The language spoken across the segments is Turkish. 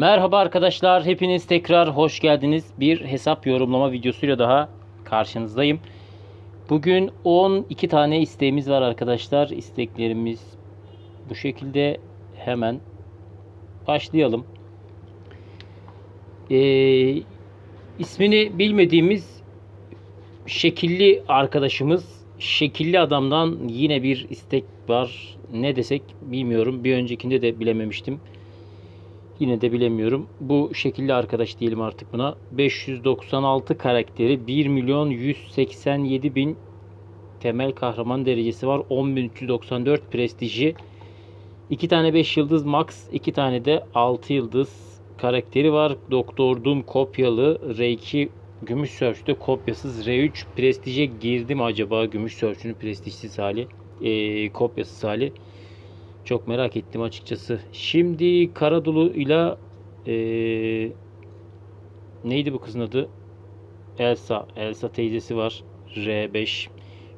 Merhaba arkadaşlar, hepiniz tekrar hoş geldiniz. Bir hesap yorumlama videosuyla daha karşınızdayım. Bugün 12 tane isteğimiz var arkadaşlar. İsteklerimiz bu şekilde hemen başlayalım. Ee, ismini bilmediğimiz şekilli arkadaşımız, şekilli adamdan yine bir istek var. Ne desek bilmiyorum. Bir öncekinde de bilememiştim. Yine de bilemiyorum. Bu şekilli arkadaş diyelim artık buna. 596 karakteri 1 milyon 187 bin temel kahraman derecesi var. 10.394 prestiji. 2 tane 5 yıldız max, 2 tane de 6 yıldız karakteri var. Doktor Doom kopyalı R2 Gümüş Search'te kopyasız R3 prestije girdi mi acaba Gümüş Search'ün prestijsiz hali, e, kopyasız hali. Çok merak ettim açıkçası. Şimdi Karadolu ile eee, neydi bu kızın adı? Elsa. Elsa teyzesi var. R5.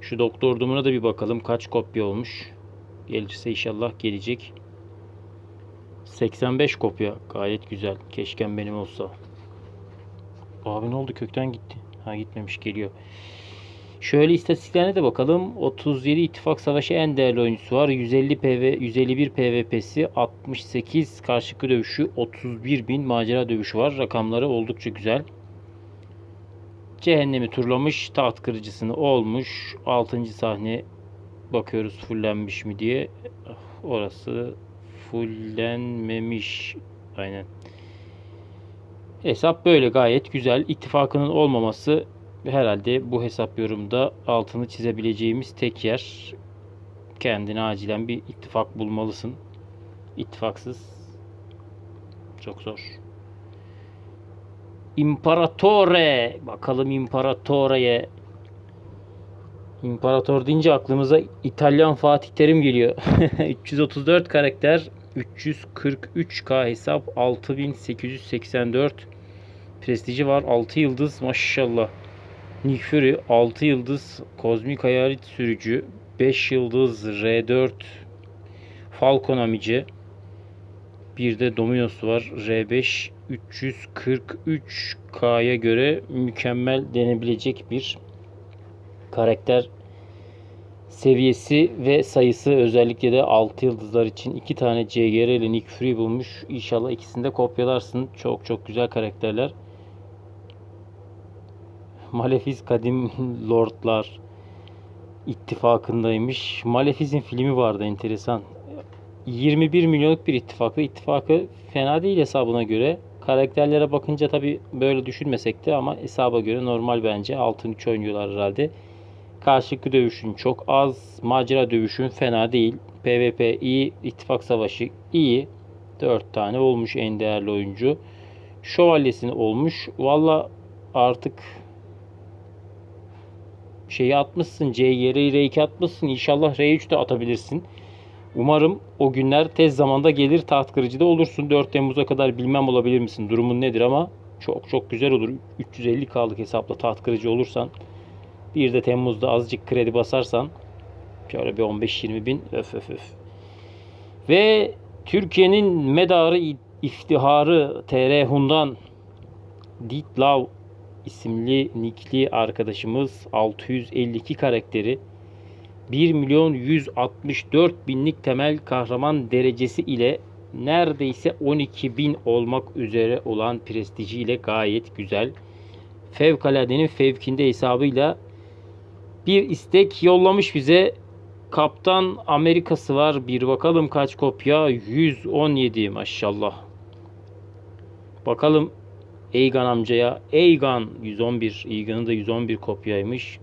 Şu Doktor Doom'una da bir bakalım. Kaç kopya olmuş. Gelirse inşallah gelecek. 85 kopya. Gayet güzel. Keşken benim olsa. Abi ne oldu? Kökten gitti. Ha gitmemiş. Geliyor. Şöyle istatistiklerine de bakalım. 37 ittifak savaşı en değerli oyuncusu var. 150 PV, 151 PVP'si, 68 karşılıklı dövüşü, 31 bin macera dövüşü var. Rakamları oldukça güzel. Cehennemi turlamış, taht kırıcısını olmuş. 6. sahne bakıyoruz fullenmiş mi diye. Orası fullenmemiş. Aynen. Hesap böyle gayet güzel. İttifakının olmaması herhalde bu hesap yorumda altını çizebileceğimiz tek yer. Kendine acilen bir ittifak bulmalısın. İttifaksız çok zor. İmparatore. Bakalım İmparatore'ye. İmparator deyince aklımıza İtalyan Fatih Terim geliyor. 334 karakter, 343k hesap, 6884 prestiji var. 6 yıldız maşallah. Nick Fury 6 yıldız kozmik hayalet sürücü 5 yıldız R4 Falcon amici bir de Dominos var R5 343K'ya göre mükemmel denebilecek bir karakter seviyesi ve sayısı özellikle de 6 yıldızlar için 2 tane CGR ile Nick Fury bulmuş. İnşallah ikisini de kopyalarsın. Çok çok güzel karakterler. Malefiz Kadim Lordlar ittifakındaymış. Malefiz'in filmi vardı enteresan. 21 milyonluk bir ittifakı. İttifakı fena değil hesabına göre. Karakterlere bakınca tabi böyle düşünmesek de ama hesaba göre normal bence. Altın 3 oynuyorlar herhalde. Karşılıklı dövüşün çok az. Macera dövüşün fena değil. PvP iyi. ittifak savaşı iyi. 4 tane olmuş en değerli oyuncu. Şövalyesini olmuş. Valla artık şeyi atmışsın. CYR'yi R2 atmışsın. İnşallah R3 de atabilirsin. Umarım o günler tez zamanda gelir taht kırıcıda olursun. 4 Temmuz'a kadar bilmem olabilir misin? Durumun nedir ama çok çok güzel olur. 350 kaldık hesapla taht kırıcı olursan. Bir de Temmuz'da azıcık kredi basarsan şöyle bir 15-20 bin öf öf öf. Ve Türkiye'nin medarı iftiharı TR Hun'dan Ditlav isimli nickli arkadaşımız 652 karakteri 1 milyon 164 binlik temel kahraman derecesi ile neredeyse 12 bin olmak üzere olan prestijiyle gayet güzel. Fevkaladenin fevkinde hesabıyla bir istek yollamış bize. Kaptan Amerikası var. Bir bakalım kaç kopya? 117 maşallah. Bakalım Eygan amcaya. Eygan 111. Eygan'ın da 111 kopyaymış.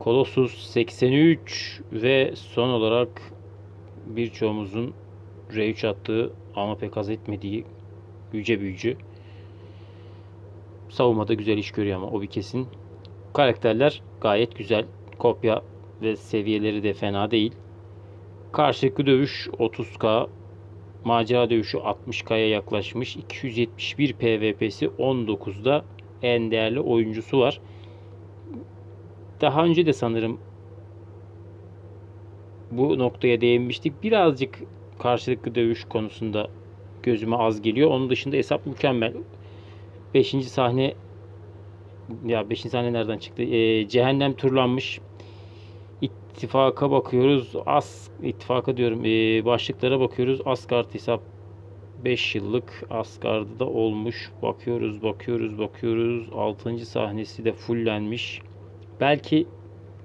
Colossus 83 ve son olarak birçoğumuzun R3 attığı ama pek haz etmediği Yüce Büyücü. Savunmada güzel iş görüyor ama o bir kesin. Karakterler gayet güzel. Kopya ve seviyeleri de fena değil. Karşılıklı dövüş 30k, Macera dövüşü 60K'ya yaklaşmış. 271 PVP'si 19'da en değerli oyuncusu var. Daha önce de sanırım bu noktaya değinmiştik. Birazcık karşılıklı dövüş konusunda gözüme az geliyor. Onun dışında hesap mükemmel. 5. sahne ya 5. sahne nereden çıktı? Ee, cehennem turlanmış. İttifaka bakıyoruz. As ittifaka diyorum. Ee, başlıklara bakıyoruz. Asgard hesap 5 yıllık Asgard'da da olmuş. Bakıyoruz, bakıyoruz, bakıyoruz. 6. sahnesi de fullenmiş. Belki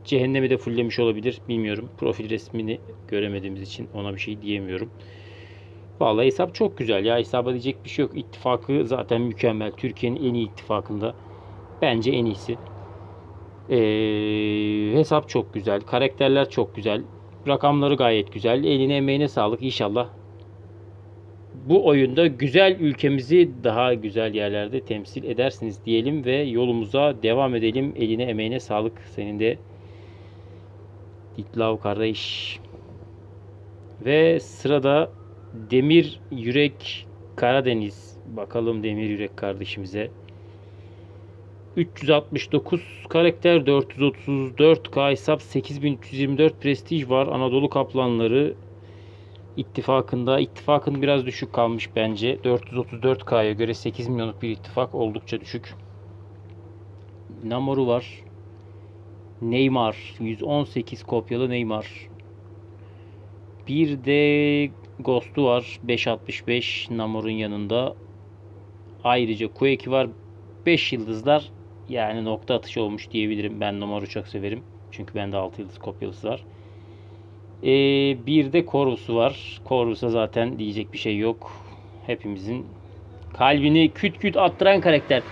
Cehennemi de fulllemiş olabilir. Bilmiyorum. Profil resmini göremediğimiz için ona bir şey diyemiyorum. Vallahi hesap çok güzel ya. Hesaba diyecek bir şey yok. İttifakı zaten mükemmel. Türkiye'nin en iyi ittifakında. Bence en iyisi. Ee, hesap çok güzel. Karakterler çok güzel. Rakamları gayet güzel. Eline emeğine sağlık. İnşallah bu oyunda güzel ülkemizi daha güzel yerlerde temsil edersiniz diyelim ve yolumuza devam edelim. Eline emeğine sağlık. Senin de Ditlav kardeş. Ve sırada Demir Yürek Karadeniz. Bakalım Demir Yürek kardeşimize. 369 karakter 434 K hesap 8324 prestij var. Anadolu Kaplanları ittifakında. ittifakın biraz düşük kalmış bence. 434K'ya göre 8 milyonluk bir ittifak oldukça düşük. Namoru var. Neymar. 118 kopyalı Neymar. Bir de Ghost'u var. 565 Namor'un yanında. Ayrıca Quake'i var. 5 yıldızlar. Yani nokta atışı olmuş diyebilirim. Ben Namor'u çok severim. Çünkü bende 6 yıldız kopyalısı var. Ee, bir de Corvus'u var. Corvus'a zaten diyecek bir şey yok. Hepimizin kalbini küt küt attıran karakter.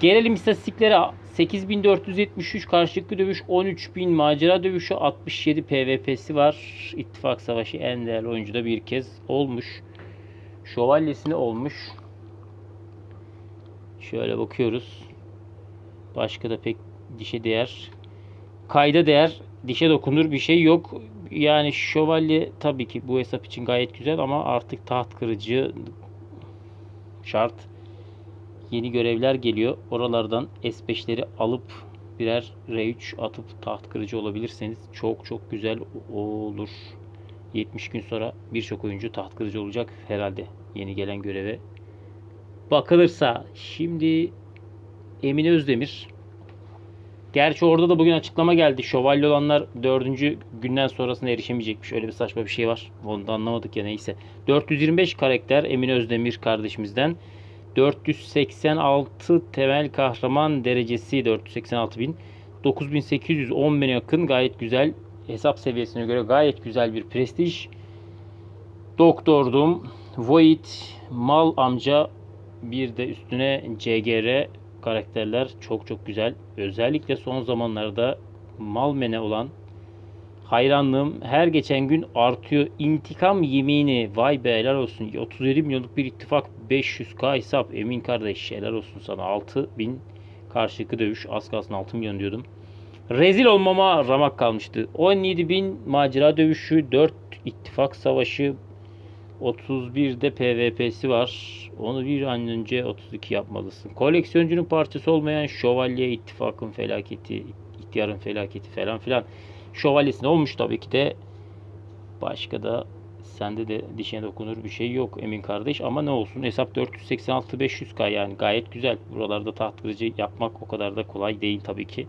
Gelelim istatistiklere. 8473 karşılıklı dövüş, 13000 macera dövüşü, 67 PvP'si var. İttifak Savaşı en değerli oyuncu da bir kez olmuş. Şövalyesine olmuş. Şöyle bakıyoruz. Başka da pek dişe değer. Kayda değer, dişe dokunur bir şey yok. Yani şövalye tabii ki bu hesap için gayet güzel ama artık taht kırıcı şart yeni görevler geliyor. Oralardan S5'leri alıp birer R3 atıp taht kırıcı olabilirseniz çok çok güzel olur. 70 gün sonra birçok oyuncu taht kırıcı olacak herhalde yeni gelen göreve. Bakılırsa şimdi Emine Özdemir Gerçi orada da bugün açıklama geldi. Şövalye olanlar dördüncü günden sonrasına erişemeyecekmiş. Öyle bir saçma bir şey var. Onu da anlamadık ya neyse. 425 karakter Emine Özdemir kardeşimizden. 486 temel kahraman derecesi 486 bin. 9810 bine yakın gayet güzel hesap seviyesine göre gayet güzel bir prestij. Doktordum. Void, Mal amca bir de üstüne CGR karakterler çok çok güzel. Özellikle son zamanlarda Malmene olan hayranlığım her geçen gün artıyor. İntikam yemini vay be helal olsun. 37 milyonluk bir ittifak 500k hesap Emin kardeş helal olsun sana 6000 karşılıklı dövüş az kalsın 6 milyon diyordum. Rezil olmama ramak kalmıştı. 17 bin macera dövüşü 4 ittifak savaşı 31'de PvP'si var. Onu bir an önce 32 yapmalısın. Koleksiyoncunun parçası olmayan Şövalye ittifakın felaketi, ihtiyarın felaketi falan filan. Şövalyesine olmuş tabii ki de. Başka da sende de dişine dokunur bir şey yok Emin kardeş. Ama ne olsun hesap 486-500k yani gayet güzel. Buralarda taht kırıcı yapmak o kadar da kolay değil tabii ki.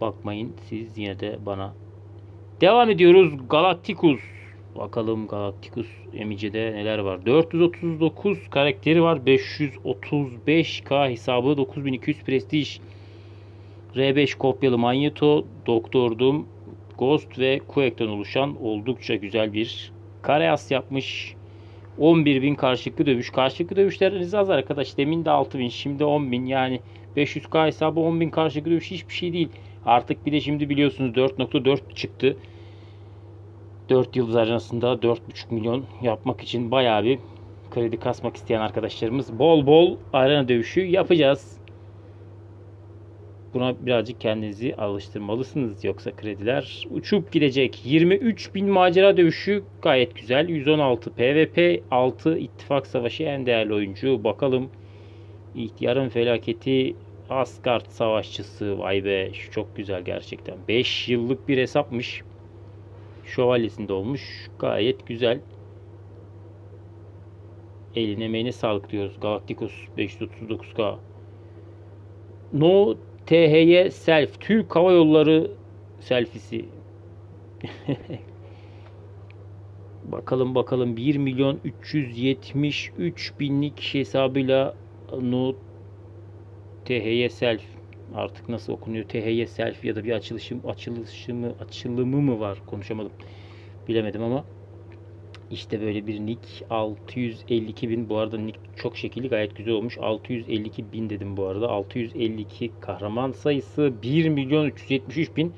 Bakmayın siz yine de bana. Devam ediyoruz. Galacticus. Bakalım Galacticus Emice'de neler var. 439 karakteri var. 535k hesabı. 9200 prestij. R5 kopyalı Magneto, Doktor Doom, Ghost ve Quake'den oluşan oldukça güzel bir Karayas yapmış. 11.000 karşılıklı dövüş. Karşılıklı dövüşleriniz az arkadaş. Demin de 6.000 şimdi 10.000 yani 500k hesabı 10.000 karşılıklı dövüş hiçbir şey değil. Artık bir de şimdi biliyorsunuz 4.4 çıktı. 4 yıldız arasında 4.5 milyon yapmak için bayağı bir kredi kasmak isteyen arkadaşlarımız bol bol arena dövüşü yapacağız. Buna birazcık kendinizi alıştırmalısınız. Yoksa krediler uçup gidecek. 23 bin macera dövüşü gayet güzel. 116 PvP, 6 ittifak savaşı en değerli oyuncu. Bakalım ihtiyarın felaketi Asgard savaşçısı. Vay be şu çok güzel gerçekten. 5 yıllık bir hesapmış. Şövalyesinde olmuş. Gayet güzel. Eline emeğine sağlık diyoruz. Galacticos 539K. No THY Self. Türk Hava Yolları selfisi. bakalım bakalım 1 milyon 373 binlik hesabıyla No THY Self artık nasıl okunuyor? THY Self ya da bir açılışım açılışımı açılımı mı var? Konuşamadım. Bilemedim ama işte böyle bir nick 652 bin. Bu arada nick çok şekilli gayet güzel olmuş. 652 bin dedim bu arada. 652 kahraman sayısı 1 milyon 373 bin.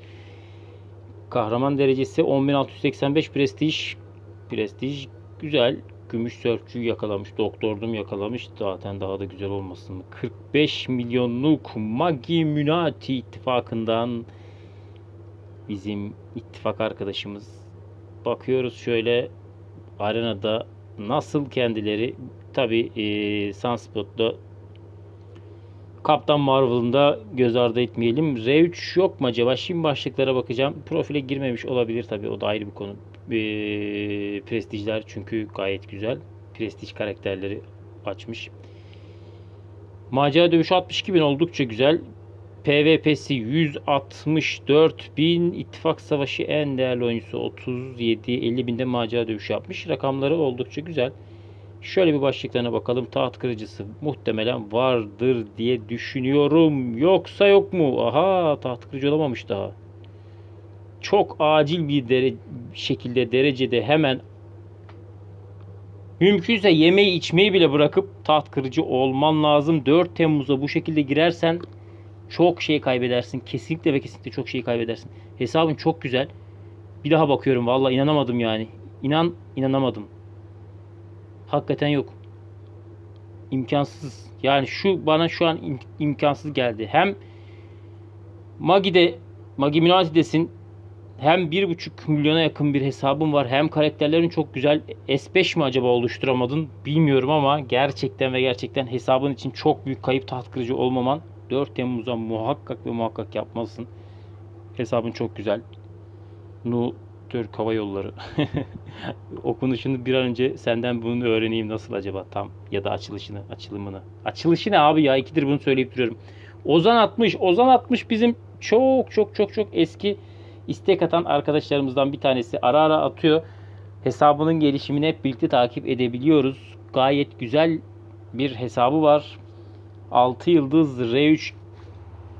Kahraman derecesi 10.685 prestij prestij güzel gümüş sörfçüyü yakalamış doktordum yakalamış zaten daha da güzel olmasın mı 45 milyonluk Magi Münati ittifakından bizim ittifak arkadaşımız bakıyoruz şöyle arenada nasıl kendileri tabi e, Sunspot'ta Kaptan Marvel'ın da göz ardı etmeyelim. R3 yok mu acaba? Şimdi başlıklara bakacağım. Profile girmemiş olabilir tabi. O da ayrı bir konu. E, prestijler çünkü gayet güzel. Prestij karakterleri açmış. Macera dövüşü 62 bin oldukça güzel. PVP'si 164 bin. İttifak Savaşı en değerli oyuncusu 37 50 binde macera dövüşü yapmış. Rakamları oldukça güzel. Şöyle bir başlıklarına bakalım. Taht kırıcısı muhtemelen vardır diye düşünüyorum. Yoksa yok mu? Aha taht kırıcı olamamış daha. Çok acil bir dere şekilde derecede hemen mümkünse yemeği içmeyi bile bırakıp taht kırıcı olman lazım. 4 Temmuz'a bu şekilde girersen çok şey kaybedersin. Kesinlikle ve kesinlikle çok şey kaybedersin. Hesabın çok güzel. Bir daha bakıyorum. Vallahi inanamadım yani. İnan inanamadım. Hakikaten yok. İmkansız. Yani şu bana şu an im- imkansız geldi. Hem Magi'de Magi Minati'desin hem 1.5 milyona yakın bir hesabın var. Hem karakterlerin çok güzel. S5 mi acaba oluşturamadın bilmiyorum ama gerçekten ve gerçekten hesabın için çok büyük kayıp taht kırıcı olmaman 4 Temmuz'a muhakkak ve muhakkak yapmalısın. Hesabın çok güzel. Nu Türk Hava Yolları. Okunuşunu bir an önce senden bunu öğreneyim nasıl acaba tam ya da açılışını, açılımını. Açılışı ne abi ya? İkidir bunu söyleyip duruyorum. Ozan 60. Ozan 60 bizim çok çok çok çok eski istek atan arkadaşlarımızdan bir tanesi. Ara ara atıyor. Hesabının gelişimini hep birlikte takip edebiliyoruz. Gayet güzel bir hesabı var. 6 yıldız R3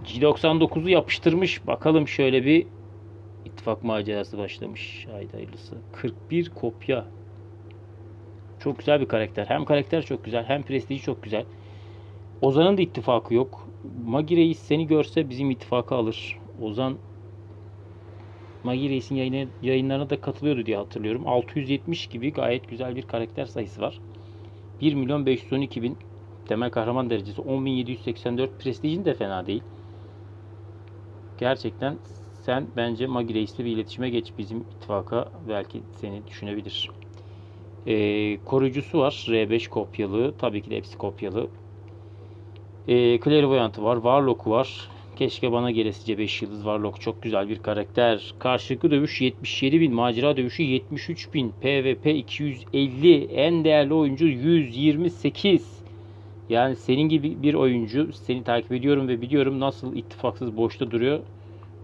G99'u yapıştırmış. Bakalım şöyle bir ittifak macerası başlamış. Haydi hayırlısı. 41 kopya. Çok güzel bir karakter. Hem karakter çok güzel hem prestiji çok güzel. Ozan'ın da ittifakı yok. Magi Reis seni görse bizim ittifakı alır. Ozan Magi Reis'in yayınlarına da katılıyordu diye hatırlıyorum. 670 gibi gayet güzel bir karakter sayısı var. 1 milyon 512 bin temel kahraman derecesi 10.784 prestijin de fena değil. Gerçekten sen bence Magi Reis'le bir iletişime geç bizim ittifaka belki seni düşünebilir. Ee, koruyucusu var. R5 kopyalı. Tabii ki de hepsi kopyalı. Ee, Clairvoyant'ı var. Warlock'u var. Keşke bana gelesice 5 yıldız Warlock. Çok güzel bir karakter. Karşılıklı dövüş 77 bin. Macera dövüşü 73 bin. PvP 250. En değerli oyuncu 128. Yani senin gibi bir oyuncu seni takip ediyorum ve biliyorum nasıl ittifaksız boşta duruyor.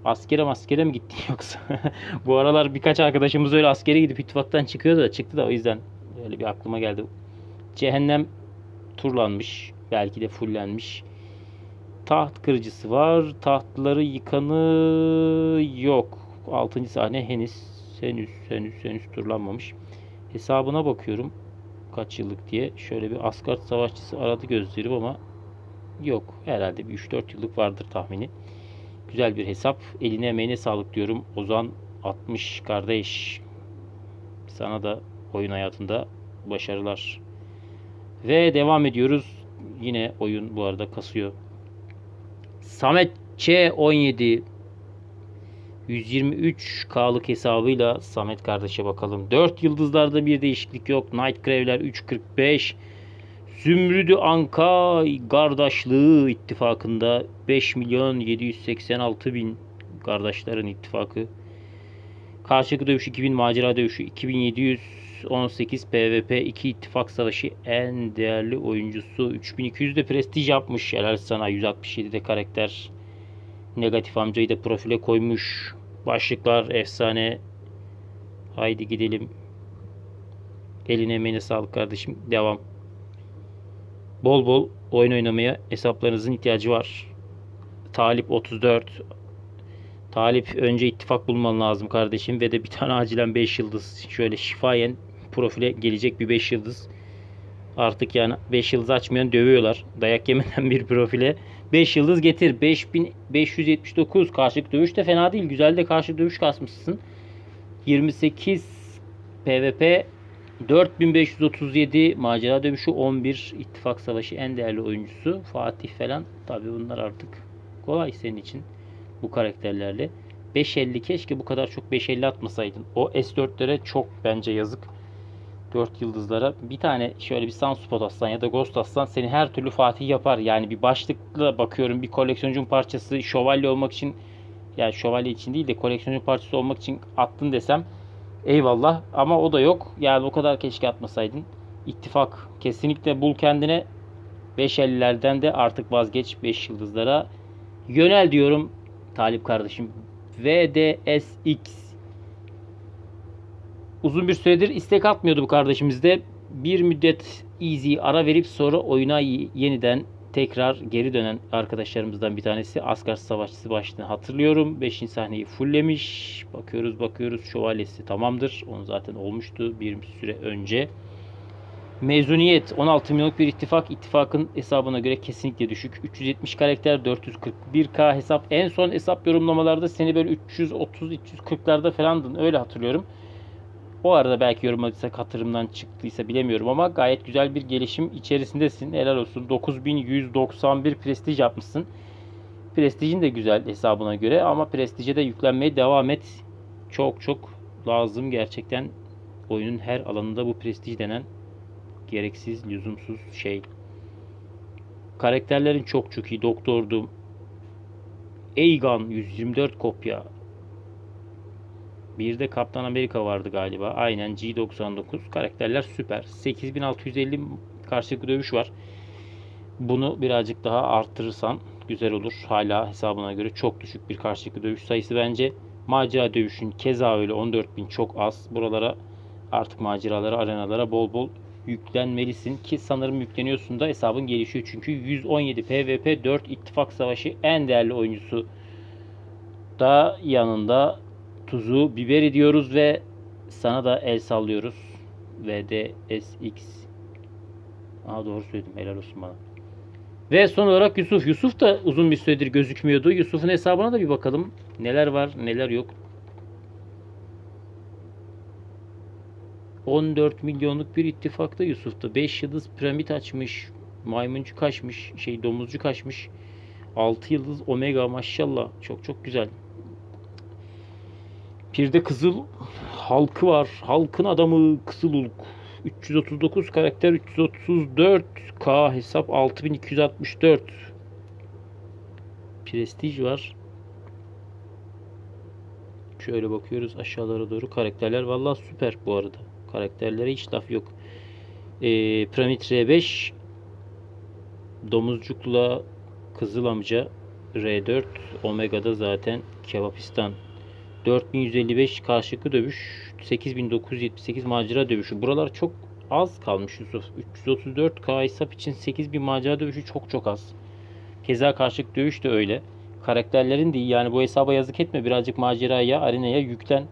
Askere maskere mi gittin yoksa? Bu aralar birkaç arkadaşımız öyle askere gidip ittifaktan çıkıyor da çıktı da o yüzden öyle bir aklıma geldi. Cehennem turlanmış. Belki de fullenmiş. Taht kırıcısı var. Tahtları yıkanı yok. 6. sahne henüz henüz henüz henüz turlanmamış. Hesabına bakıyorum. Kaç yıllık diye. Şöyle bir Asgard savaşçısı aradı gözlerim ama yok. Herhalde bir 3-4 yıllık vardır tahmini. Güzel bir hesap. Eline emeğine sağlık diyorum. Ozan 60 kardeş. Sana da oyun hayatında başarılar. Ve devam ediyoruz. Yine oyun bu arada kasıyor. Samet Ç17 123K'lık hesabıyla Samet kardeşe bakalım. 4 yıldızlarda bir değişiklik yok. Nightcrave'ler 3.45 Zümrüdü Anka kardeşliği ittifakında 5 milyon 786 bin kardeşlerin ittifakı. Karşılıklı dövüş 2000, macera dövüşü 2700, 418 PvP 2 ittifak savaşı en değerli oyuncusu. 3200 de prestij yapmış. Helal sana 167 de karakter. Negatif amcayı da profile koymuş. Başlıklar efsane. Haydi gidelim. Eline emeğine sağlık kardeşim. Devam. Bol bol oyun oynamaya hesaplarınızın ihtiyacı var. Talip 34 Talip önce ittifak bulman lazım kardeşim ve de bir tane acilen 5 yıldız. Şöyle şifayen profile gelecek bir 5 yıldız. Artık yani 5 yıldız açmayan dövüyorlar. Dayak yemeden bir profile 5 yıldız getir. 5579 karşılık dövüş de fena değil. Güzel de karşılık dövüş kasmışsın. 28 PvP 4537 macera dövüşü 11 ittifak savaşı en değerli oyuncusu Fatih falan. Tabi bunlar artık kolay senin için bu karakterlerle. 5.50 keşke bu kadar çok 5.50 atmasaydın. O S4'lere çok bence yazık. 4 yıldızlara bir tane şöyle bir Sunspot atsan ya da Ghost atsan seni her türlü Fatih yapar. Yani bir başlıkla bakıyorum bir koleksiyoncun parçası şövalye olmak için yani şövalye için değil de koleksiyoncun parçası olmak için attın desem eyvallah ama o da yok. Yani o kadar keşke atmasaydın. İttifak kesinlikle bul kendine 5.50'lerden de artık vazgeç 5 yıldızlara yönel diyorum Talip kardeşim. VDSX Uzun bir süredir istek atmıyordu bu kardeşimiz de. Bir müddet easy ara verip sonra oyuna yeniden tekrar geri dönen arkadaşlarımızdan bir tanesi Asgard Savaşçısı başlığını hatırlıyorum. 5. sahneyi fulllemiş. Bakıyoruz bakıyoruz şövalyesi tamamdır. Onu zaten olmuştu bir süre önce. Mezuniyet 16 milyonluk bir ittifak. İttifakın hesabına göre kesinlikle düşük. 370 karakter 441k hesap. En son hesap yorumlamalarda seni böyle 330-340'larda falandın. Öyle hatırlıyorum. O arada belki yorumladıysak hatırımdan çıktıysa bilemiyorum ama gayet güzel bir gelişim içerisindesin. Helal olsun. 9191 prestij yapmışsın. Prestijin de güzel hesabına göre ama prestije de yüklenmeye devam et. Çok çok lazım gerçekten oyunun her alanında bu prestij denen gereksiz, lüzumsuz şey. Karakterlerin çok çok iyi. Doktordum. Aegon 124 kopya. Bir de Kaptan Amerika vardı galiba. Aynen G99. Karakterler süper. 8650 karşılıklı dövüş var. Bunu birazcık daha arttırırsan güzel olur. Hala hesabına göre çok düşük bir karşılıklı dövüş sayısı bence. Macera dövüşün keza öyle 14.000 çok az. Buralara artık maceralara, arenalara bol bol yüklenmelisin ki sanırım yükleniyorsun da hesabın gelişiyor. Çünkü 117 PvP 4 ittifak savaşı en değerli oyuncusu da yanında tuzu biber ediyoruz ve sana da el sallıyoruz. VDSX Aa doğru söyledim helal olsun bana. Ve son olarak Yusuf. Yusuf da uzun bir süredir gözükmüyordu. Yusuf'un hesabına da bir bakalım. Neler var neler yok. 14 milyonluk bir ittifakta Yusuf'ta. 5 yıldız piramit açmış. Maymuncu kaçmış. Şey domuzcu kaçmış. 6 yıldız omega maşallah. Çok çok güzel. Bir de Kızıl halkı var. Halkın adamı Kızıl Ulk. 339 karakter 334 K hesap 6264 Prestij var. Şöyle bakıyoruz aşağılara doğru karakterler vallahi süper bu arada. Karakterlere hiç laf yok. Ee, Piramit R5 Domuzcukla Kızıl Amca R4 Omega'da zaten Kevapistan 4155 karşılıklı dövüş 8978 macera dövüşü. Buralar çok az kalmış Yusuf. 334K hesap için 8000 macera dövüşü çok çok az. Keza karşılık dövüş de öyle. Karakterlerin değil yani bu hesaba yazık etme birazcık maceraya, arenaya yüklen.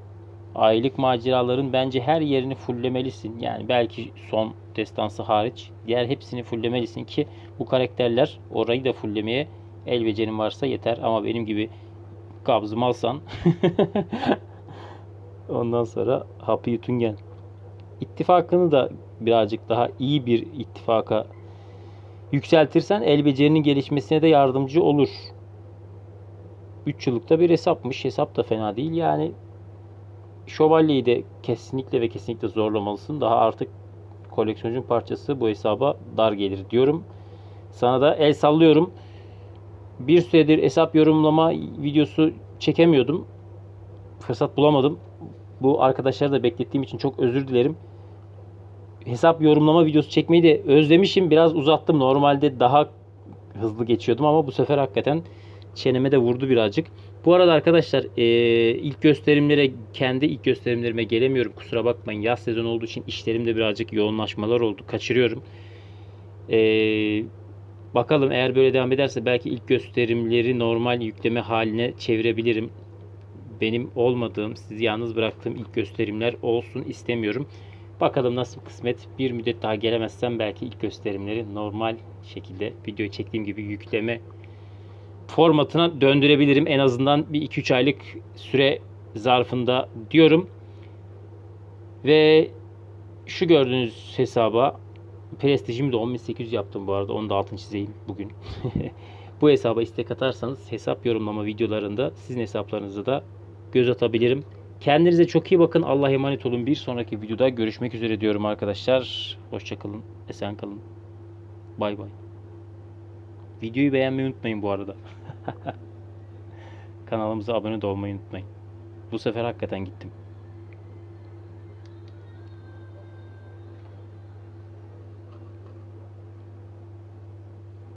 Aylık maceraların bence her yerini fulllemelisin. Yani belki son destansı hariç diğer hepsini fulllemelisin ki bu karakterler orayı da fulllemeye el becerin varsa yeter ama benim gibi kabzımı alsan ondan sonra hapı yutun gel. İttifakını da birazcık daha iyi bir ittifaka yükseltirsen el becerinin gelişmesine de yardımcı olur. 3 yıllıkta bir hesapmış. Hesap da fena değil. Yani şövalyeyi de kesinlikle ve kesinlikle zorlamalısın. Daha artık koleksiyoncun parçası bu hesaba dar gelir diyorum. Sana da el sallıyorum. Bir süredir hesap yorumlama videosu çekemiyordum. Fırsat bulamadım. Bu arkadaşları da beklettiğim için çok özür dilerim. hesap yorumlama videosu çekmeyi de özlemişim. Biraz uzattım. Normalde daha hızlı geçiyordum ama bu sefer hakikaten çeneme de vurdu birazcık. Bu arada arkadaşlar ilk gösterimlere kendi ilk gösterimlerime gelemiyorum. Kusura bakmayın. Yaz sezonu olduğu için işlerimde birazcık yoğunlaşmalar oldu. Kaçırıyorum. E, bakalım eğer böyle devam ederse belki ilk gösterimleri normal yükleme haline çevirebilirim. Benim olmadığım, sizi yalnız bıraktığım ilk gösterimler olsun istemiyorum. Bakalım nasıl kısmet. Bir müddet daha gelemezsem belki ilk gösterimleri normal şekilde videoyu çektiğim gibi yükleme formatına döndürebilirim. En azından bir 2-3 aylık süre zarfında diyorum. Ve şu gördüğünüz hesaba prestijimi de 10800 yaptım bu arada. Onu da altını çizeyim bugün. bu hesaba istek atarsanız hesap yorumlama videolarında sizin hesaplarınızı da göz atabilirim. Kendinize çok iyi bakın. Allah'a emanet olun. Bir sonraki videoda görüşmek üzere diyorum arkadaşlar. Hoşçakalın. Esen kalın. Bay bay. Videoyu beğenmeyi unutmayın bu arada. Kanalımıza abone de olmayı unutmayın. Bu sefer hakikaten gittim.